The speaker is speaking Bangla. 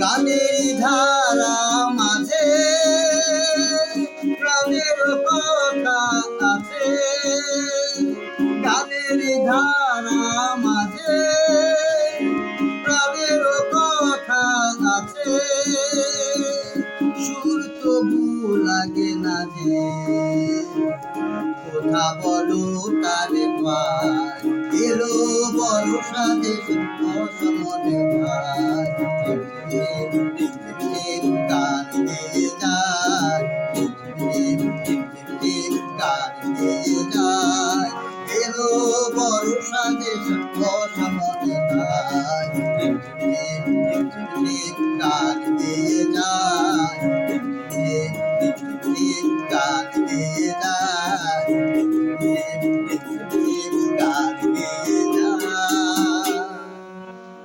গানের ধারা মাঝে, প্রাণের কথা আছে গানের ধারা মাঝে, প্রাণের কথা আছে সুর তবু লাগে না যে, কথা বলো তারে ভাই এলো বড় সাথে অসমনে এলো বড় সাথে অসমনে গান গেয়ে যায় গেয়ে